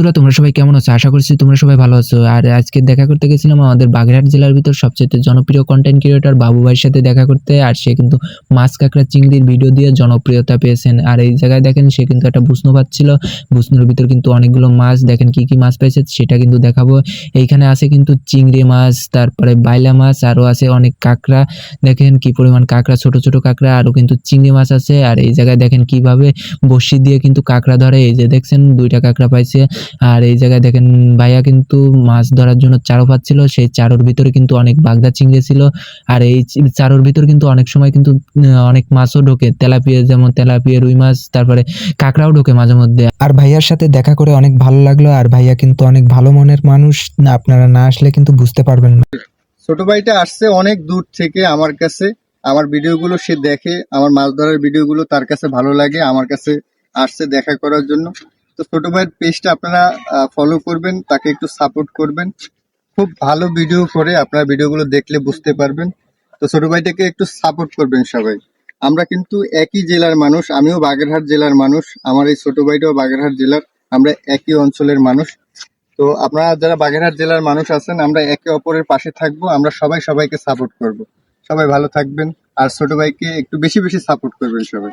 বন্ধুরা, তোমরা সবাই কেমন আছো? আশা করছি তোমরা সবাই ভালো আছো। আর আজকে দেখা করতে গেছিলাম আমাদের বাগেরহাট জেলার ভিতর সবচেয়ে জনপ্রিয় কন্টেন্ট ক্রিয়েটর বাবু ভাইয়ের সাথে দেখা করতে, আর সে কিন্তু মাছ কাঁকড়া চিংড়ির ভিডিও দিয়ে জনপ্রিয়তা পেয়েছেন। আর এই জায়গায় দেখেন, সে কিন্তু একটা বুসনু পাচ্ছিল বুসনুর ভিতর কিন্তু অনেকগুলো মাছ, দেখেন কি কি মাছ পেয়েছে, সেটা কিন্তু দেখাবো। এইখানে আছে কিন্তু চিংড়ি মাছ, তারপরে বাইলা মাছ, আরও আছে অনেক কাঁকড়া। দেখেন কি পরিমাণ কাঁকড়া, ছোট ছোট কাঁকড়া, আরও কিন্তু চিংড়ি মাছ আছে। আর এই জায়গায় দেখেন কীভাবে বড়শি দিয়ে কিন্তু কাঁকড়া ধরে। এই যে দেখছেন, দুইটা কাঁকড়া পাইছে। আর এই জায়গায় দেখেন ভাইয়া কিন্তু মাছ ধরার জন্য চারো পাচ্ছিল সেই চারোর ভিতরে কিন্তু অনেক বাগদা চিংড়ি ছিল। আর এই চারোর ভিতরে কিন্তু অনেক সময় কিন্তু অনেক মাছও ঢোকে। তেলাপিয়া যেমন তেলাপিয়া রুই মাছ তারপরে কাঁকড়াও ঢোকে মাঝে মধ্যে। আর ভাইয়ার সাথে দেখা করে অনেক ভালো লাগল আর ভাইয়া কিন্তু অনেক ভালো মনের মানুষ। আপনারা না আসলে কিন্তু বুঝতে পারবেন না। ছোট ভাইটা আসছে অনেক দূর থেকে আমার কাছে। আমার ভিডিওগুলো সে দেখে আমার মাছ ধরার ভিডিওগুলো তার কাছে ভালো লাগে আমার কাছে আসছে দেখা করার জন্য। তো ছোট ভাইয়ের পেজটা আপনারা ফলো করবেন, তাকে একটু সাপোর্ট করবেন। খুব ভালো ভিডিও করে আপনারা ভিডিওগুলো দেখলে বুঝতে পারবেন। তো ছোট ভাইটাকে একটু সাপোর্ট করবেন সবাই। আমরা কিন্তু একই জেলার মানুষ, আমিও বাগেরহাট জেলার মানুষ, আমার এই ছোট ভাইটাও বাগেরহাট জেলার, আমরা একই অঞ্চলের মানুষ। তো আপনারা যারা বাগেরহাট জেলার মানুষ আছেন, আমরা একে অপরের পাশে থাকব, আমরা সবাই সবাইকে সাপোর্ট করব। সবাই ভালো থাকবেন, আর ছোট ভাইকে একটু বেশি বেশি সাপোর্ট করবেন সবাই।